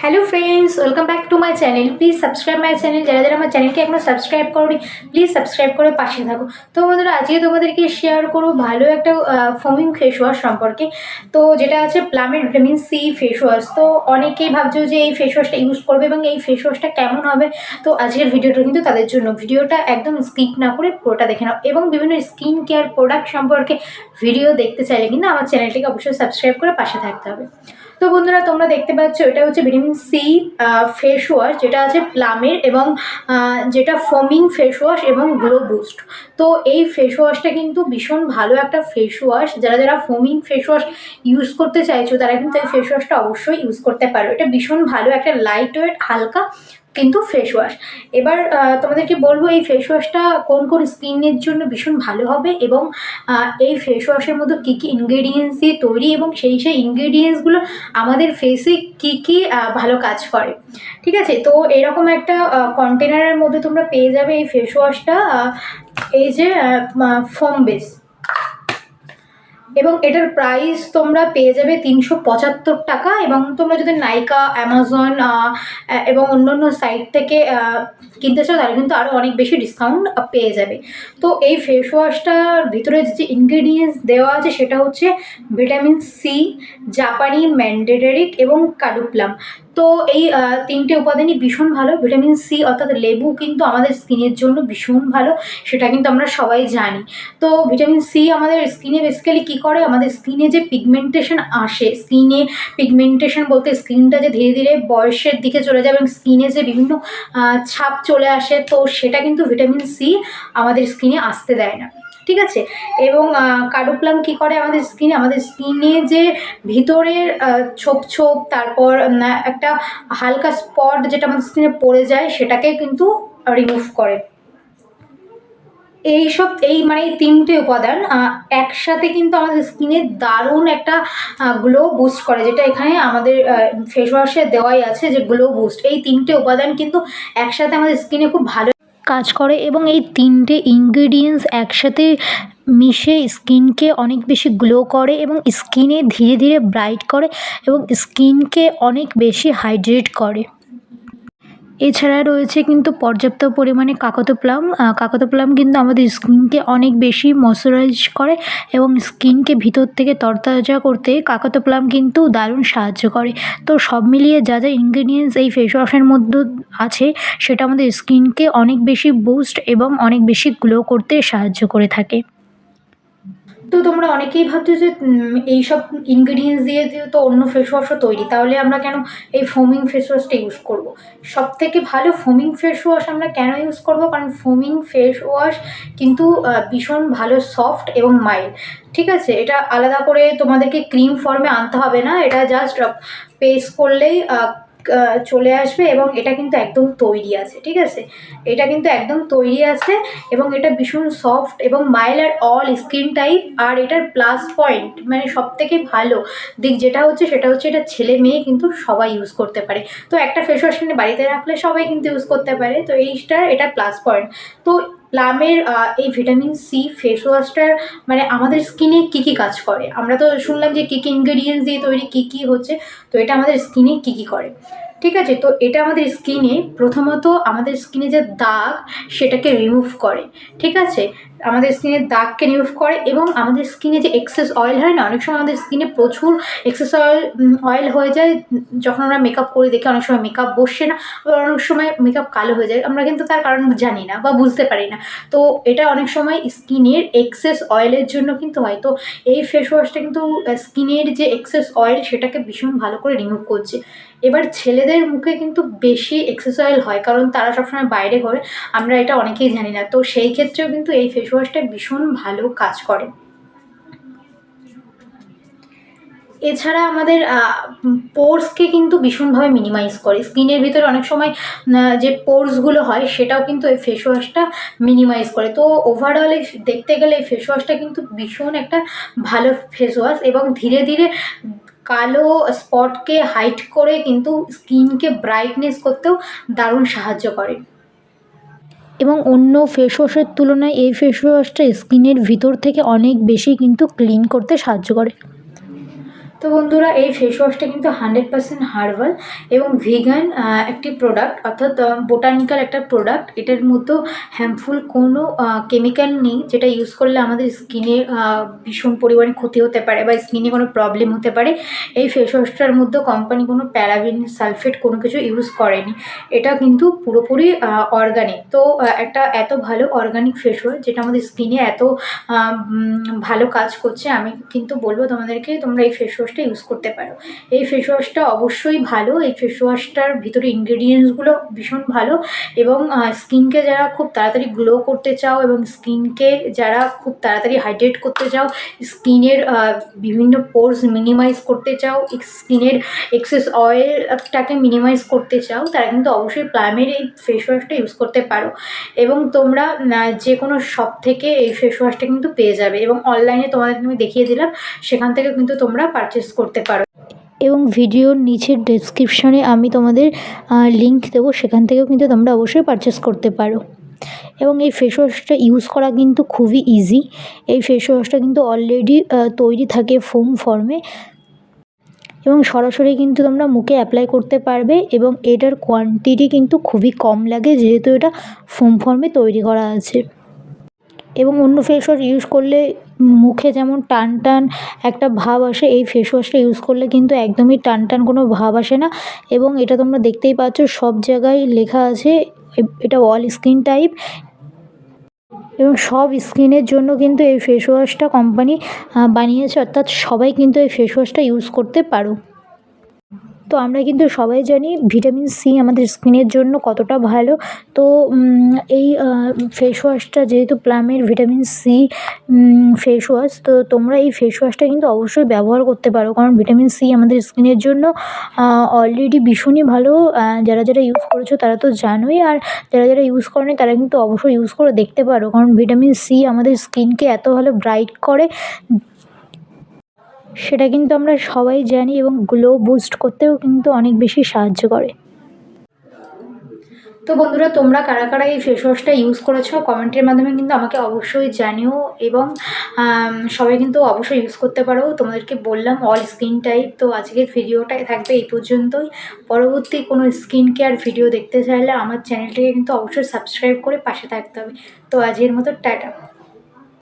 Hello friends welcome back to my channel please subscribe my channel যারা যারা আমার চ্যানেলকে এখনও সাবস্ক্রাইব করোনি প্লিজ সাবস্ক্রাইব করে পাশে থাকো। তো বন্ধুরা, আজকে তোমাদেরকে শেয়ার করব ভালো একটা ফোমিং ফেস ওয়াশ সম্পর্কে। তো যেটা আছে প্লামের ভিটামিন সি ফেস ওয়াশ তো অনেকেই ভাবছ যে এই ফেস ওয়াশটা ইউজ করবে এবং এই ফেস ওয়াশটা কেমন হবে? তো আজকের ভিডিওটা কিন্তু তাদের জন্য। ভিডিওটা একদম স্কিপ না করে পুরোটা দেখে নাও। এবং বিভিন্ন স্কিন কেয়ার প্রোডাক্ট সম্পর্কে ভিডিও দেখতে চাইলে কিন্তু আমার চ্যানেলটিকে অবশ্যই সাবস্ক্রাইব করে পাশে থাকতে হবে। তো বন্ধুরা, তোমরা দেখতে পাচ্ছ, এটা হচ্ছে ভিটামিন সি ফেস ওয়াশ যেটা আছে প্লামের এবং যেটা ফোমিং ফেস ওয়াশ এবং গ্লো বুস্ট তো এই ফেস ওয়াশটা কিন্তু ভীষণ ভালো একটা ফেস ওয়াশ যারা যারা ফোমিং ফেস ওয়াশ ইউজ করতে চাইছো, তারা কিন্তু এই ফেস ওয়াশটা অবশ্যই ইউজ করতে পারো। এটা ভীষণ ভালো একটা লাইট ওয়েট হালকা কিন্তু ফেস ওয়াশ এবার তোমাদেরকে বলব এই ফেস ওয়াশটা কোন কোন স্কিনের জন্য ভীষণ ভালো হবে এবং এই ফেস ওয়াশের মধ্যে কী কী ইনগ্রেডিয়েন্টস দিয়ে তৈরি এবং সেই সেই ইনগ্রেডিয়েন্টসগুলো আমাদের ফেসে কী কী ভালো কাজ করে। ঠিক আছে? তো এরকম একটা কন্টেনারের মধ্যে তোমরা পেয়ে যাবে এই ফেস ওয়াশটা এই যে ফোম বেস এবং এটার প্রাইস তোমরা পেয়ে যাবে তিনশো পঁচাত্তর টাকা এবং তোমরা যদি নাইকা অ্যামাজন এবং অন্য অন্য সাইট থেকে কিনতে চাও, তাহলে কিন্তু আরও অনেক বেশি ডিসকাউন্ট পেয়ে যাবে। তো এই ফেস ওয়াশটার ভিতরে যে ইনগ্রেডিয়েন্টস দেওয়া আছে, সেটা হচ্ছে ভিটামিন সি জাপানি ম্যান্ডেটারিক এবং কাডুপ্লাম তো এই তিনটে উপাদানই ভীষণ ভালো। ভিটামিন সি অর্থাৎ লেবু কিন্তু আমাদের স্কিনের জন্য ভীষণ ভালো, সেটা কিন্তু আমরা সবাই জানি। তো ভিটামিন সি আমাদের স্কিনে বেসিক্যালি কী করে? আমাদের স্কিনে যে পিগমেন্টেশন আসে, স্কিনে পিগমেন্টেশন বলতে স্কিনটা যে ধীরে ধীরে বয়সের দিকে চলে যায় এবং স্কিনে যে বিভিন্ন ছাপ চলে আসে, তো সেটা কিন্তু ভিটামিন সি আমাদের স্কিনে আসতে দেয় না। ঠিক আছে? এবং কাডোপ্লাম কি করে আমাদের স্কিনে আমাদের স্কিনে যে ভিতরের ছোপ ছোপ, তারপর একটা হালকা স্পট যেটা আমাদের স্কিনে পড়ে যায়, সেটাকে কিন্তু রিমুভ করে। এই সব এই মানে এই তিনটে উপাদান একসাথে কিন্তু আমাদের স্কিনে দারুণ একটা গ্লো বুস্ট করে, যেটা এখানে আমাদের ফেস ওয়াশে দেওয়াই আছে যে গ্লো বুস্ট এই তিনটে উপাদান কিন্তু একসাথে আমাদের স্কিনে খুব ভালো কাজ করে এবং এই তিনটে ইনগ্রিডিয়েন্টস একসাথে মিশে স্কিনকে অনেক বেশি গ্লো করে এবং স্কিনে ধীরে ধীরে ব্রাইট করে এবং স্কিনকে অনেক বেশি হাইড্রেট করে। এছাড়া রয়েছে কিন্তু পর্যাপ্ত পরিমাণে কাকতো প্লাম কাকতো প্লাম কিন্তু আমাদের স্কিনকে অনেক বেশি ময়শ্চারাইজ করে এবং স্কিনকে ভিতর থেকে তরতাজা করতে কাকতো প্লাম কিন্তু দারুণ সাহায্য করে। তো সব মিলিয়ে যা যা ইনগ্রেডিয়েন্টস এই ফেস ওয়াশের মধ্যে আছে, সেটা আমাদের স্কিনকে অনেক বেশি বুস্ট এবং অনেক বেশি গ্লো করতে সাহায্য করে থাকে। তো তোমরা অনেকেই ভাবছ যে এইসব ইনগ্রিডিয়েন্টস দিয়ে দিয়ে তো অন্য ফেস ওয়াশও তৈরি, তাহলে আমরা কেন এই ফোমিং ফেস ওয়াশটা ইউজ করব? সব থেকে ভালো ফোমিং ফেস ওয়াশ আমরা কেন ইউজ করব? কারণ ফোমিং ফেস ওয়াশ কিন্তু ভীষণ ভালো সফট এবং মাইল্ড ঠিক আছে? এটা আলাদা করে তোমাদেরকে ক্রিম ফর্মে আনতে হবে না, এটা জাস্ট পেস্ট করলেই চলে আসবে এবং এটা কিন্তু একদম তৈরি আছে, ঠিক আছে? এটা কিন্তু একদম তৈরি আছে এবং এটা ভীষণ সফট এবং মাইল্ড আর অল স্কিন টাইপ আর এটার প্লাস পয়েন্ট মানে সব থেকে ভালো দিক যেটা হচ্ছে সেটা হচ্ছে এটা ছেলে মেয়ে কিন্তু সবাই ইউজ করতে পারে। তো একটা ফেস ওয়াশ কিনে বাড়িতে রাখলে সবাই কিন্তু ইউজ করতে পারে, তো এইটার এটা প্লাস পয়েন্ট তো প্লামের এই ভিটামিন সি ফেস ওয়াশটার মানে আমাদের স্কিনে কী কী কাজ করে? আমরা তো শুনলাম যে কী কী ইনগ্রিডিয়েন্টস দিয়ে তৈরি, কী কী হচ্ছে, তো এটা আমাদের স্কিনে কী কী করে? ঠিক আছে? তো এটা আমাদের স্কিনে, প্রথমত আমাদের স্কিনে যে দাগ, সেটাকে রিমুভ করে। ঠিক আছে? আমাদের স্কিনের দাগকে রিমুভ করে এবং আমাদের স্কিনে যে এক্সেস অয়েল হয় না, অনেক সময় আমাদের স্কিনে প্রচুর এক্সেস অয়েল অয়েল হয়ে যায়, যখন আমরা মেকআপ করি দেখি অনেক সময় মেকআপ বসছে না, আবার অনেক সময় মেকআপ কালো হয়ে যায়। আমরা কিন্তু তার কারণ জানি না বা বুঝতে পারি না। তো এটা অনেক সময় স্কিনের এক্সেস অয়েলের জন্য কিন্তু হয়। তো এই ফেস ওয়াশটা কিন্তু স্কিনের যে এক্সেস অয়েল সেটাকে ভীষণ ভালো করে রিমুভ করছে। এবার ছেলেদের মুখে কিন্তু বেশি এক্সেস অয়েল হয়, কারণ তারা সবসময় বাইরে ঘরে, আমরা এটা অনেকেই জানি না। তো সেই ক্ষেত্রেও কিন্তু এই ফেস ওয়াশটা ভীষণ ভালো কাজ করে। এছাড়া আমাদের পোর্সকে কিন্তু ভীষণভাবে মিনিমাইজ করে। স্কিনের ভিতরে অনেক সময় যে পোর্সগুলো হয় সেটাও কিন্তু এই ফেস ওয়াশটা মিনিমাইজ করে। তো ওভারঅল দেখতে গেলে এই ফেস ওয়াশটা কিন্তু ভীষণ একটা ভালো ফেস ওয়াশ এবং ধীরে ধীরে কালো স্পটকে হাইট করে কিন্তু স্কিনকে ব্রাইটনেস করতেও দারুণ সাহায্য করে। এবং অন্য ফেস ওয়াশের তুলনায় এই ফেস ওয়াশটা স্কিনের ভিতর থেকে অনেক বেশি কিন্তু ক্লিন করতে সাহায্য করে। তো বন্ধুরা, এই ফেস ওয়াশটা কিন্তু হান্ড্রেড পার্সেন্ট হার্বাল এবং ভিগান একটি প্রোডাক্ট অর্থাৎ বোটানিক্যাল একটা প্রোডাক্ট এটার মধ্যেও হ্যার্মফুল কোনো কেমিক্যাল নেই যেটা ইউজ করলে আমাদের স্কিনে ভীষণ পরিমাণে ক্ষতি হতে পারে বা স্কিনে কোনো প্রবলেম হতে পারে। এই ফেস ওয়াশটার মধ্যে কোম্পানি কোনো প্যারাবিন সালফেট কোনো কিছু ইউজ করেনি। এটা কিন্তু পুরোপুরি অর্গানিক তো একটা এত ভালো অর্গানিক ফেস ওয়াশ যেটা আমাদের স্কিনে এত ভালো কাজ করছে, আমি কিন্তু বলব তোমাদেরকে, তোমরা এই ফেস ওয়াশটা ইউজ করতে পারো। এই ফেস ওয়াশটা অবশ্যই ভালো। এই ফেস ওয়াশটার ভিতরে ইনগ্রেডিয়েন্টসগুলো ভীষণ ভালো এবং স্কিনকে যারা খুব তাড়াতাড়ি গ্লো করতে চাও এবং স্কিনকে যারা খুব তাড়াতাড়ি হাইড্রেট করতে চাও স্কিনের বিভিন্ন পোর্স মিনিমাইজ করতে চাও স্কিনের এক্সেস অয়েলটাকে মিনিমাইজ করতে চাও, তারা কিন্তু অবশ্যই প্লামের এই ফেস ওয়াশটা ইউজ করতে পারো। এবং তোমরা যে কোনো শপ থেকে এই ফেস ওয়াশটা কিন্তু পেয়ে যাবে এবং অনলাইনে তোমাদেরকে আমি দেখিয়ে দিলাম, সেখান থেকে কিন্তু তোমরা পারচেস করতে পারো। এবং ভিডিওর নিচের ডেসক্রিপশনে আমি তোমাদের লিঙ্ক দেবো, সেখান থেকেও কিন্তু তোমরা অবশ্যই পারচেস করতে পারো। এবং এই ফেস ওয়াশটা ইউজ করা কিন্তু খুবই ইজি এই ফেস ওয়াশটা কিন্তু অলরেডি তৈরি থাকে ফোম ফর্মে এবং সরাসরি কিন্তু তোমরা মুখে অ্যাপ্লাই করতে পারবে এবং এটার কোয়ান্টিটি কিন্তু খুবই কম লাগে, যেহেতু এটা ফোম ফর্মে তৈরি করা আছে। এবং অন্য ফেস ওয়াশ ইউজ করলে মুখে যেমন টান টান একটা ভাব আসে, এই ফেস ওয়াশটা ইউজ করলে কিন্তু একদমই টান টান কোনো ভাব আসে না। এবং এটা তোমরা দেখতেই পাচ্ছ, সব জায়গায় লেখা আছে, এটা অল স্কিন টাইপ এবং সব স্কিনের জন্য কিন্তু এই ফেস ওয়াশটা কোম্পানি বানিয়েছে। অর্থাৎ সবাই কিন্তু এই ফেস ওয়াশটা ইউজ করতে পারো। তো আমরা কিন্তু সবাই জানি ভিটামিন সি আমাদের স্কিনের জন্য কতটা ভালো। তো এই ফেস ওয়াশটা যেহেতু প্লামের ভিটামিন সি ফেস ওয়াশ তো তোমরা এই ফেস ওয়াশটা কিন্তু অবশ্যই ব্যবহার করতে পারো। কারণ ভিটামিন সি আমাদের স্কিনের জন্য অলরেডি ভীষণই ভালো। যারা যারা ইউজ করেছ তারা তো জানোই। আর যারা যারা ইউজ করেনি তারা কিন্তু অবশ্যই ইউজ করে দেখতে পারো। কারণ ভিটামিন সি আমাদের স্কিনকে এত ভালো ব্রাইট করে। সেটা কিন্তু আমরা সবাই জানি এবং গ্লো বুস্ট করতেও কিন্তু অনেক বেশি সাহায্য করে। তো বন্ধুরা, তোমরা কারা কারা এই ফেস ওয়াশটা ইউজ করেছ? কমেন্টের মাধ্যমে কিন্তু আমাকে অবশ্যই জানিও এবং সবাই কিন্তু অবশ্যই ইউজ করতে পারো। তোমাদেরকে বললাম অল স্কিন টাইপ তো আজকের ভিডিওটাই থাকবে এই পর্যন্তই। পরবর্তী কোনো স্কিন কেয়ার ভিডিও দেখতে চাইলে আমার চ্যানেলটাকে কিন্তু অবশ্যই সাবস্ক্রাইব করে পাশে থাকতে হবে। তো আজকের মতো, টাটা।